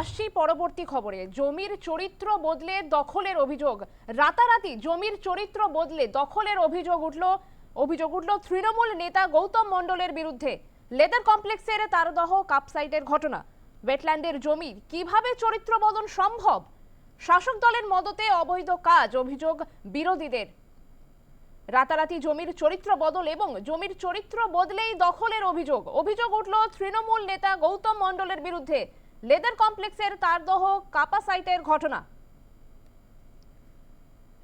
আসছি পরবর্তী খবরে। জমির চরিত্র বদলে দখলের অভিযোগ। রাতারাতি জমির চরিত্র বদলে দখলের অভিযোগ উঠল অভিযোগ উঠল তৃণমূল নেতা গৌতম মণ্ডলের বিরুদ্ধে। লেদার কমপ্লেক্সের তারদহ কাপসাইটের ঘটনা। ওয়েটল্যান্ডের জমির কীভাবে চরিত্র বদল সম্ভব? শাসক দলের মদতে অবৈধ কাজ, অভিযোগ বিরোধীদের। রাতারাতি জমির চরিত্র বদল এবং জমির চরিত্র বদলেই দখলের অভিযোগ। অভিযোগ উঠল তৃণমূল নেতা গৌতম মণ্ডলের বিরুদ্ধে। লেদার কমপ্লেক্সের তারদহ কাপা সাইটের ঘটনা।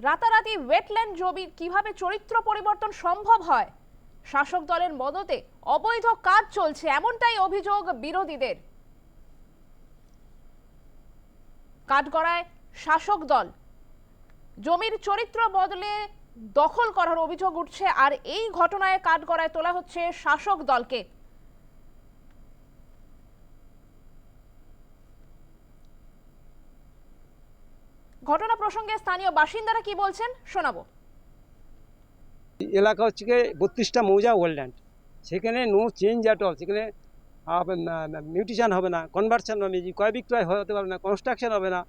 রাতারাতি ওয়েটল্যান্ড জমির কীভাবে চরিত্র পরিবর্তন সম্ভব হয়? শাসক দলের মদতে অবৈধ কাজ চলছে এমনটাই অভিযোগ বিরোধীদের। কাঠগড়ায় শাসক দল। জমির চরিত্র বদলে দখল করার অভিযোগ উঠছে, আর এই ঘটনায় কাঠগড়ায় তোলা হচ্ছে শাসক দলকে। ঘটনা প্রসঙ্গে স্থানীয় বাসিন্দারা কি বলছেন শোনাবো। এলাকা হচ্ছে বত্রিশটা মৌজা ওয়ার্ল্যান্ড সেখানে নো চেঞ্জ অ্যাট অল সেখানে মিউটিশন হবে না কনভার্সন হবে ক্রয় বিক্রয় হতে পারবে না কনস্ট্রাকশন হবে না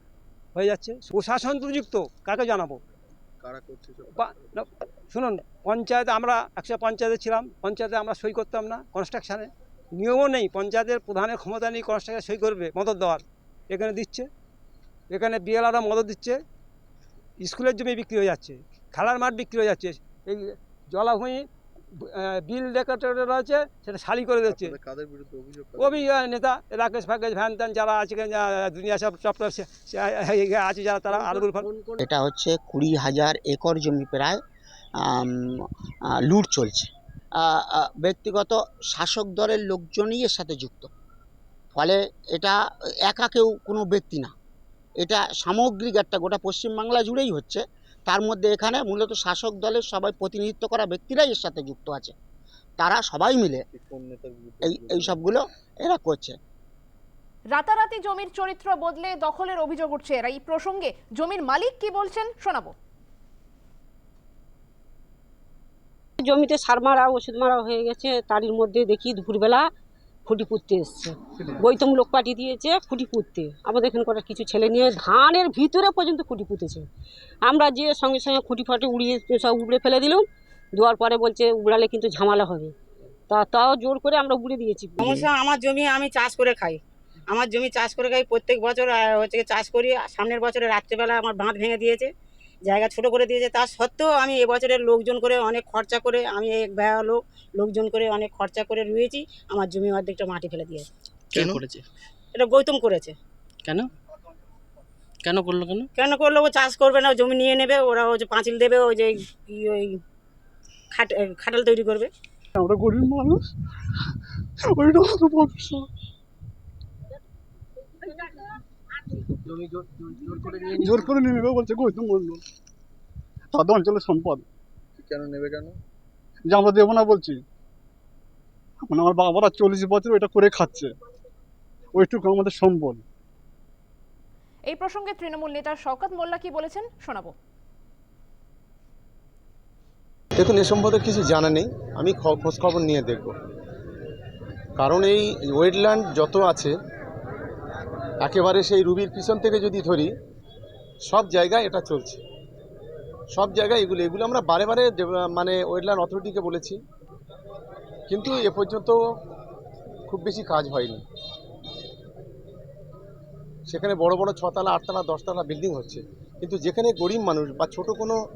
হয়ে যাচ্ছে। প্রশাসন দুর্যুক্ত কাকে জানাব? কারা করছে না, শুনুন পঞ্চায়েতে আমরা একশো পঞ্চায়েতে ছিলাম পঞ্চায়েতে আমরা সই করতাম না কনস্ট্রাকশানে নিয়মও নেই পঞ্চায়েতের প্রধানের ক্ষমতা নেই কনস্ট্রাকশন সই করবে মদত দেওয়ার। এখানে দিচ্ছে। এখানে বিএলআররা মদত দিচ্ছে স্কুলের জমি বিক্রি হয়ে যাচ্ছে খেলার মাঠ বিক্রি হয়ে যাচ্ছে এই জলাভূমি বিল রেকর্ডেড রয়েছে সেটা শালি করে দিচ্ছে। আপনাদের কাদের বিরুদ্ধে অভিযোগ কবি নেতা রাকেশ ফাকেশ ভ্যান ত্যান যারা আছে দুনিয়া সব সব আছে যারা তারা আলগুল এটা হচ্ছে কুড়ি হাজার একর জমি প্রায় লুট চলছে। ব্যক্তিগত শাসক দলের লোকজনই এর সাথে যুক্ত। ফলে এটা একা কেউ কোনো ব্যক্তি না। এটা সামগ্রিক একটা গোটা পশ্চিমবাংলা জুড়েই হচ্ছে। তার মধ্যে এখানে মূলত শাসক দলের সবাই প্রতিনিধিত্ব করা ব্যক্তিরাই এর সাথে যুক্ত আছে। তারা সবাই মিলে এই এই সবগুলো এরা করছে। রাতারাতি জমির চরিত্র বদলে দখলের অভিযোগ উঠছে এরা। এই প্রসঙ্গে জমির মালিক কি বলছেন শোনাবো। জমিতে সার মারা ওষুধ মারা হয়ে গেছে। তারই মধ্যে দেখি দুপুরবেলা খুঁটি পুঁততে এসছে। বৈতম লোক পাঠিয়ে দিয়েছে খুঁটি পুঁততে। আমাদের এখানে কটা কিছু ছেলে নিয়ে ধানের ভিতরে পর্যন্ত খুঁটি পুঁতেছে। আমরা যে সঙ্গে সঙ্গে খুঁটি ফাটে উড়িয়ে সব উড়ে ফেলে দিলাম দেওয়ার পরে বলছে উড়ালে কিন্তু ঝামেলা হবে। তা তাও জোর করে আমরা উড়ে দিয়েছি। সমস্যা আমার জমি আমি চাষ করে খাই। আমার জমি চাষ করে খাই প্রত্যেক বছর হচ্ছে গিয়ে চাষ করি। সামনের বছরে রাত্রেবেলা আমার বাঁধ ভেঙে দিয়েছে। জায়গা ছোট করে দিয়েছে। তা সত্ত্বেও আমি এবছরের লোকজন করে অনেক খরচা করে আমি এক ব্যয় লোক লোকজন করে অনেক খরচা করে রুয়েছি আমার জমি অর্ধেকটা মাটি ফেলে দিয়েছে। কে করেছে? এটা গৌতম করেছে। কেন? কেন করল কেন? কেন করল? ও চাষ করবে না ও জমি নিয়ে নেবে ওরা ওই যে পাঁচিল দেবে ওই যে কি ওই খাট খাটাল তৈরি করবে। আমরা গরিব মানুষ ওইটা জোর করে নিয়ে নেবে বলছে গৌতম মন্ডল তাদের অঞ্চলের সম্পদ। কেন নেবে কেন? যে আমরা দেবো না বলছি। মানে আমার বাবারা চল্লিশ বছর ওইটা করে খাচ্ছে। ওইটুকু আমাদের সম্বল। এই প্রসঙ্গে তৃণমূল নেতা শওকত মোল্লা কি বলেছেন শোনাবো। দেখুন এ সম্বন্ধে কিছু জানা নেই। আমি খ- খোঁজ খবর নিয়ে দেখব। কারণ এই ওয়েটল্যান্ড যত আছে একেবারে সেই রুবির পিছন থেকে যদি ধরি, সব জায়গায় এটা চলছে। সব জায়গায় এগুলো এগুলো আমরা বারে বারে মানে ওয়েটল্যান্ড অথরিটিকে বলেছি। কিন্তু এ পর্যন্ত খুব বেশি কাজ হয়নি। সেখানে বড় বড় ছতলা, আটতলা, দশতলা বিল্ডিং হচ্ছে। কিন্তু যেখানে গরিব মানুষ বা ছোট কোনো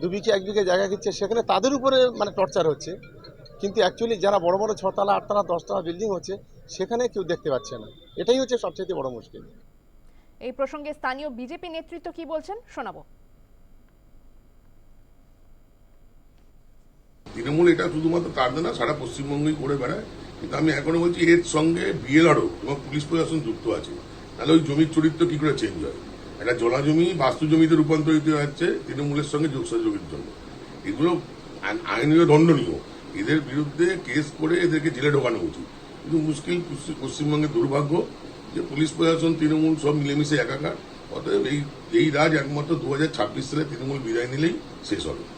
দু বিঘে, এক বিঘে জায়গা কিনছে সেখানে তাদের উপরে মানে টর্চার হচ্ছে। কিন্তু অ্যাকচুয়ালি যারা বড় বড় ছতলা, আটতলা, দশতলা বিল্ডিং হচ্ছে সেখানে কেউ দেখতে পাচ্ছে না। এটাই হচ্ছে সবচেয়ে বড় মুশকিল। এই প্রসঙ্গে স্থানীয় বিজেপি নেতৃত্ব কি বলছেন শোনাবো। তৃণমূল এটা শুধুমাত্র তার না সারা পশ্চিমবঙ্গই করে বেড়ায়। কিন্তু আমি এখনও বলছি এর সঙ্গে বিএলআরও এবং পুলিশ প্রশাসন যুক্ত আছে। তাহলে ওই জমির চরিত্র কি করে চেঞ্জ হয়? একটা জলা জমি বাস্তু জমিতে রূপান্তরিত হচ্ছে তৃণমূলের সঙ্গে যোগসাযোগের জন্য। এগুলো আইনীয় দণ্ডনীয়। এদের বিরুদ্ধে কেস করে এদেরকে জেলে ঢোকানো উচিত। কিন্তু মুশকিল পশ্চিম- পশ্চিমবঙ্গের দুর্ভাগ্য যে পুলিশ প্রশাসন, তৃণমূল সব মিলেমিশে একাকার। অতএব এই এই রাজ একমাত্র দু হাজার ছাব্বিশ সালে তৃণমূল বিদায় নিলেই শেষ হবে।